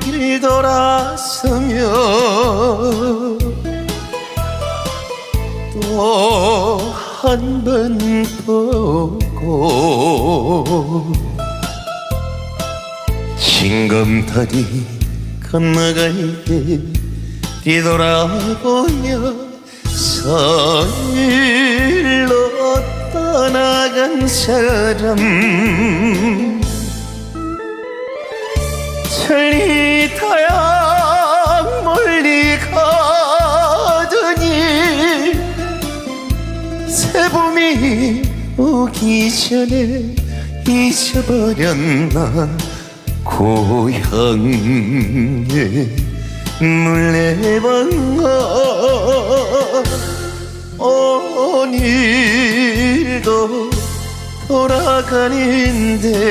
뒤돌아서며 또 한 번 보고 징검다리 건너갈 때 뒤돌아보며 선일로 떠나간 사람 천리 타양 멀리 가더니 새봄이 오기 전에 잊어버렸나? 고향에 물레방아 오늘도 돌아가는데